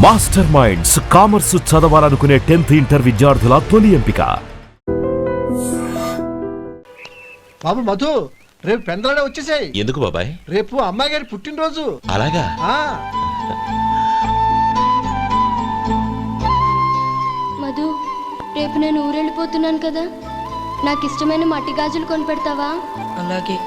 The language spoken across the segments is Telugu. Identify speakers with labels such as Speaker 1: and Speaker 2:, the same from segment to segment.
Speaker 1: మాస్టర్ మైండ్స్ కామర్స్ చదవాలనుకునే టెన్త్ ఇంటర్ విద్యార్థుల తొలి ఎంపిక.
Speaker 2: బాబు మధు రేపు పెందలాడే వచ్చేసాయి.
Speaker 3: ఎందుకు బాబాయ్?
Speaker 2: రేపు అమ్మాయి గారి పుట్టినరోజు.
Speaker 3: అలాగా?
Speaker 2: ఆ.
Speaker 4: మధు రేపు నేను ఊరెళ్ళిపోతున్నాను కదా. నాకు ఇష్టమైన మట్టి గాజులు కొనిపెడతావా?
Speaker 5: అలాగే.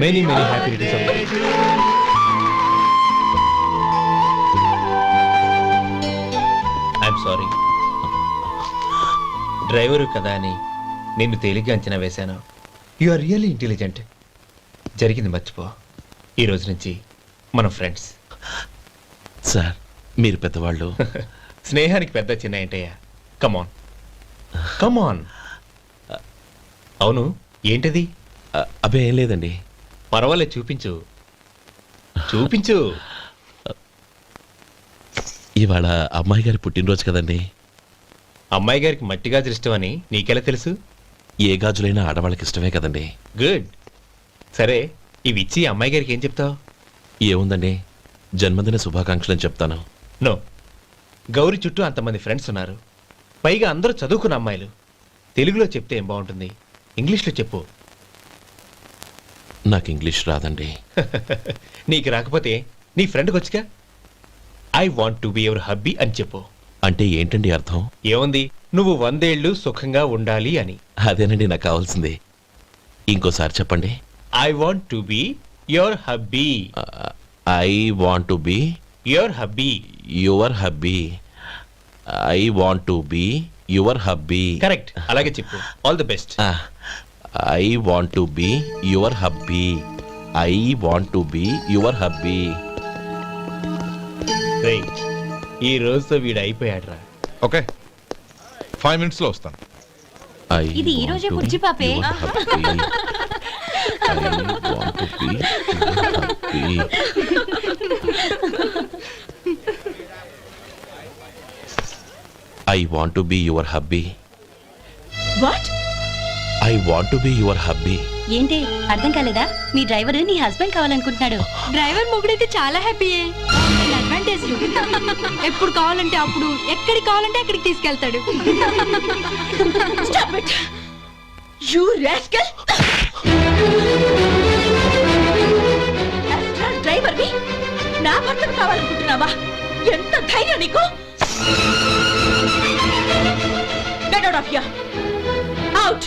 Speaker 6: Many many happy returns I'm sorry driver కదా అని నిన్ను తేలిగ్గా అంచనా వేశాను. యు ఆర్ రియల్లీ ఇంటెలిజెంట్ జరిగింది మర్చిపో. ఈ రోజు నుంచి మనం ఫ్రెండ్స్
Speaker 3: సార్ మీరు పెద్దవాళ్ళు.
Speaker 6: స్నేహానికి పెద్ద చిన్న ఏంటయ్యా? కమాన్ కమాన్ అవును ఏంటది?
Speaker 3: అబ్బే ఏం లేదండి.
Speaker 6: పర్వాలేదు చూపించు. చూపించు.
Speaker 3: ఇవాళ అమ్మాయి గారి పుట్టినరోజు కదండి.
Speaker 6: అమ్మాయి గారికి మట్టి గాజులు ఇష్టమని నీకెలా తెలుసు?
Speaker 3: ఏ గాజులైనా ఆడవాళ్ళకి ఇష్టమే కదండి.
Speaker 6: గుడ్ సరే ఇవి ఇచ్చి అమ్మాయి గారికి ఏం చెప్తావు?
Speaker 3: ఏముందండి? జన్మదిన శుభాకాంక్షలు చెప్తాను.
Speaker 6: నో. గౌరీ చుట్టూ అంతమంది ఫ్రెండ్స్ ఉన్నారు. పైగా అందరూ చదువుకున్న అమ్మాయిలు. తెలుగులో చెప్తే ఏం బాగుంటుంది? ఇంగ్లీష్లో చెప్పు.
Speaker 3: నాకు ఇంగ్లీష్ రాదండి.
Speaker 6: నీకు రాకపోతే నీ ఫ్రెండ్కి వచ్చిగా? I want to be ever hubby అని చెప్పు.
Speaker 3: అంటే ఏంటండి అర్థం?
Speaker 6: ఏముంది? నువ్వు వందేళ్ళు సుఖంగా ఉండాలి అని.
Speaker 3: అదేనండి నాకు కావాల్సింది. ఇంకోసారి చెప్పండి.
Speaker 6: I want to be your hubby
Speaker 3: I want to be
Speaker 6: your hubby
Speaker 3: your hubby I want to be your hubby
Speaker 6: correct అలాగే చెప్పు. All the best
Speaker 3: I want to be your hubby I want to be your hubby
Speaker 6: ఈ రోజుతో వీడు అయిపోయాడురా.
Speaker 7: ఓకే ఫైవ్ మినిట్స్లో వస్తాను.
Speaker 8: ఇది ఈ రోజే బుజ్జి పాపే.
Speaker 3: I want to be your hubby
Speaker 8: what
Speaker 3: I want to be your hubby
Speaker 8: ఏంటి అర్థం కాలేదా? మీ డ్రైవర్ నీ హస్బెండ్ కావాలనుకుంటున్నాడు.
Speaker 9: డ్రైవర్ మొగుడైతే చాలా హ్యాపీయే. అడ్వాంటేజ్ ఎప్పుడు కావాలంటే అప్పుడు ఎక్కడికి కావాలంటే అక్కడికి తీసుకెళ్తాడు.
Speaker 8: Stop it! You rascal! Driver నా భర్తను కావాలనుకుంటున్నావా? ఎంత ధైర్యం నీకు? Get out of here out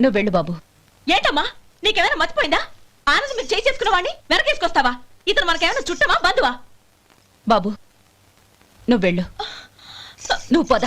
Speaker 8: నువ్వు వెళ్ళు బాబు. ఏంటమ్మా? నీకేమైనా మర్చిపోయిందా ఆనందం మీరు చేయి చేసుకున్న వాడిని వెనకేసుకొస్తావా? ఇతను మనకేమైనా చుట్టమా బంధువా? బాబు నువ్వు వెళ్ళు. నువ్వు పద.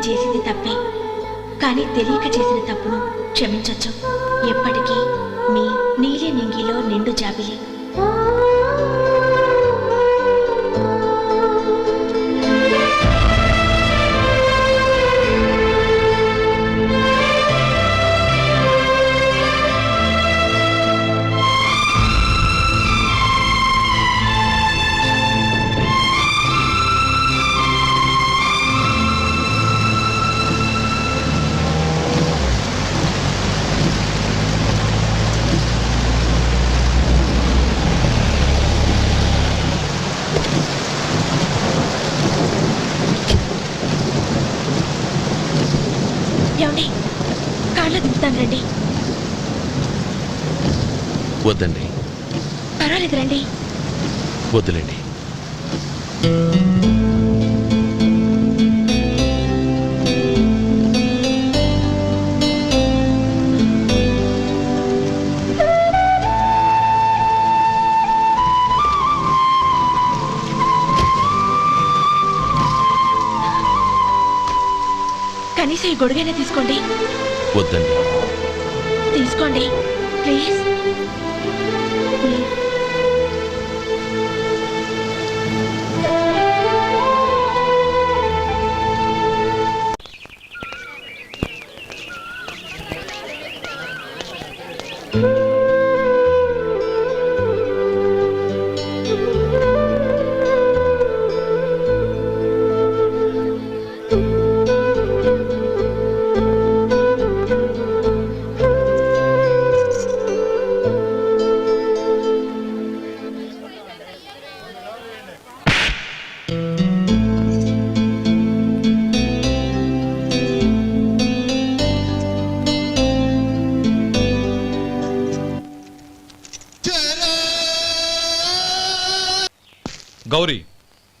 Speaker 8: నేను చేసింది తప్పే. కానీ తెలియక చేసిన తప్పును క్షమించొచ్చు. ఎప్పటికీ మీ నీలి నింగిలో నిండు జాబిలే. కనీసం ఈ గొడుగైనా తీసుకోండి.
Speaker 3: వద్దండి.
Speaker 8: తీసుకోండి. ప్లీజ్.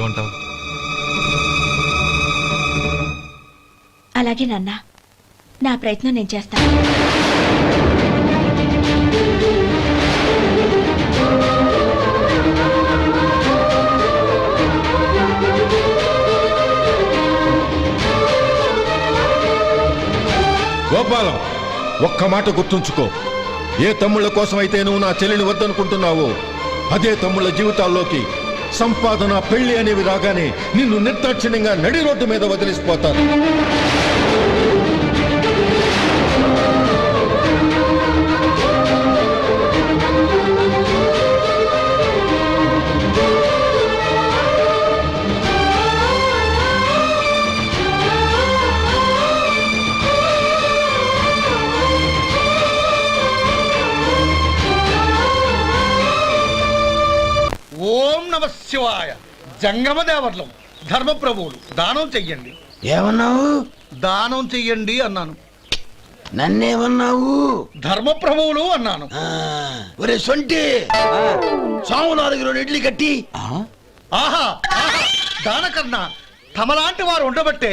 Speaker 7: ఏమంటావు?
Speaker 8: అలాగే నాన్న. నా ప్రయత్నం నేను చేస్తాను.
Speaker 10: గోపాలం ఒక్క మాట గుర్తుంచుకో. ఏ తమ్ముళ్ళ కోసం అయితే నువ్వు నా చెల్లిని వద్దనుకుంటున్నావో అదే తమ్ముళ్ళ జీవితాల్లోకి సంపాదన పెళ్ళి అనేవి రాగానే నిన్ను నిర్దాక్షిణ్యంగా నడి రోడ్డు మీద వదిలిసిపోతారు
Speaker 2: శివాయ జంగమ దేవర్లం ధర్మప్రభువులు దానం చెయ్యండి.
Speaker 5: ఏమన్నావు?
Speaker 2: దానం చెయ్యండి అన్నాను.
Speaker 5: నన్నేమన్నావు?
Speaker 2: ధర్మప్రభువులు అన్నాను.
Speaker 5: ఒరే సొంటి! సాము నాలుగు రెండు ఇడ్లీ కట్టి.
Speaker 2: ఆహా ఆహా దానకన్నా తమలాంటి వారు ఉండబట్టే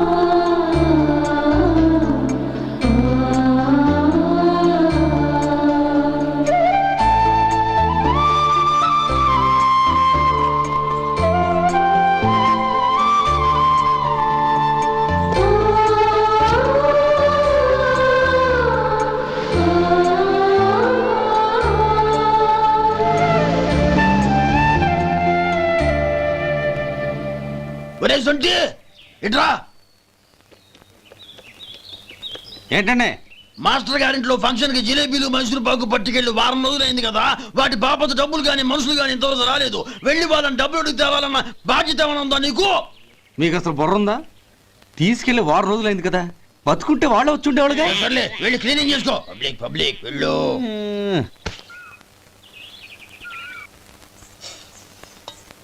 Speaker 5: ఒరే సొంటి ఇట్రా.
Speaker 11: ఏంటండి?
Speaker 5: మాస్టర్ గారింట్లో ఫంక్షన్కి జిలేబీలు మైసూరు పాకు పట్టుకెళ్ళి వారం రోజులైంది కదా. వాటి బాపత డబ్బులు కానీ మనుషులు కానీ ఇంతవరకు రాలేదు. వెళ్ళి వాళ్ళని డబ్బులు అడిగి తేవాలన్న బాధ్యత ఏమైనా ఉందా నీకు?
Speaker 11: మీకు అసలు బుర్ర ఉందా? తీసుకెళ్ళి వారం రోజులైంది కదా. బతుకుంటే వాళ్ళు వచ్చి ఉండేవాళ్ళుగా.
Speaker 5: సర్లే వెళ్ళి క్లీనింగ్ చేసుకో. పబ్లిక్ పబ్లిక్ వెళ్ళు.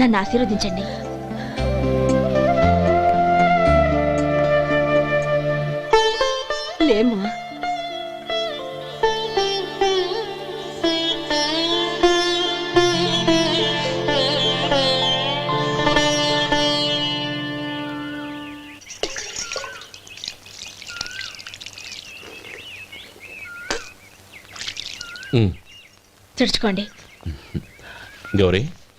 Speaker 8: నన్ను ఆశీర్వదించండి.
Speaker 12: లేమ్మా.
Speaker 3: ఉమ్,
Speaker 8: తుడుచుకోండి.
Speaker 3: గౌరీ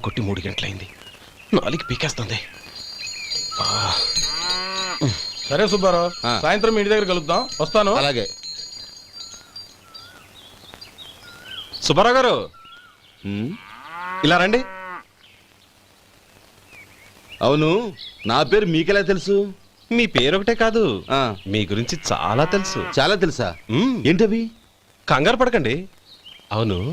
Speaker 3: కొట్టి మూడు గంటలైంది. నాలుగు పీకేస్తుంది.
Speaker 13: సరే సుబ్బారావు సాయంత్రం మీ ఇంటి దగ్గర కలుద్దాం. వస్తాను.
Speaker 5: అలాగే.
Speaker 13: సుబ్బారావు గారు. ఇలా రండి.
Speaker 5: అవును నా పేరు మీకెలా తెలుసు?
Speaker 13: మీ పేరు ఒకటే కాదు.
Speaker 5: ఆ,
Speaker 13: మీ గురించి చాలా తెలుసు.
Speaker 5: చాలా తెలుసా?
Speaker 13: మ్మ్.
Speaker 5: ఏంటవి?
Speaker 13: కంగారు పడకండి. అవును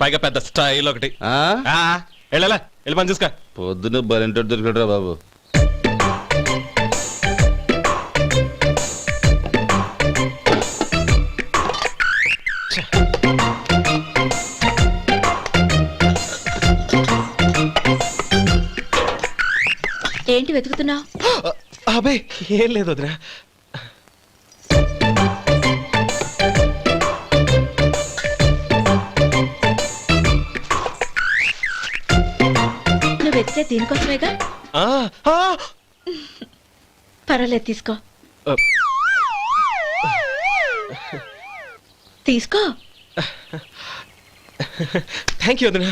Speaker 13: పైగా పెద్ద స్టైల్ ఒకటి.
Speaker 5: ఆ?
Speaker 13: ఆ, వెళ్ళాలా? వెళ్ళి పని చూసుకో.
Speaker 5: పొద్దున బలింటోడు దొరికడరా బాబు.
Speaker 8: ఏంటి వెతుకుతున్నావు?
Speaker 13: అబే ఏం లేదు వదినా.
Speaker 8: దీనికోసమేగా? పర్వాలేదు తీసుకో. తీసుకో.
Speaker 13: థ్యాంక్ యూ వదినా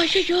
Speaker 8: అయ్యో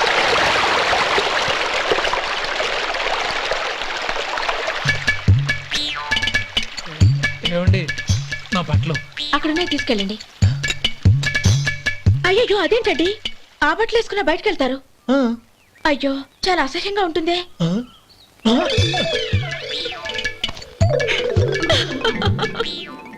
Speaker 6: నా బట్టలు.
Speaker 8: అక్కడున్నాయి తీసుకెళ్ళండి. అయ్యో అదేంటండి? ఆ బట్టలు వేసుకున్న బయటకు వెళ్తారు అయ్యో చాలా అసహ్యంగా ఉంటుందే.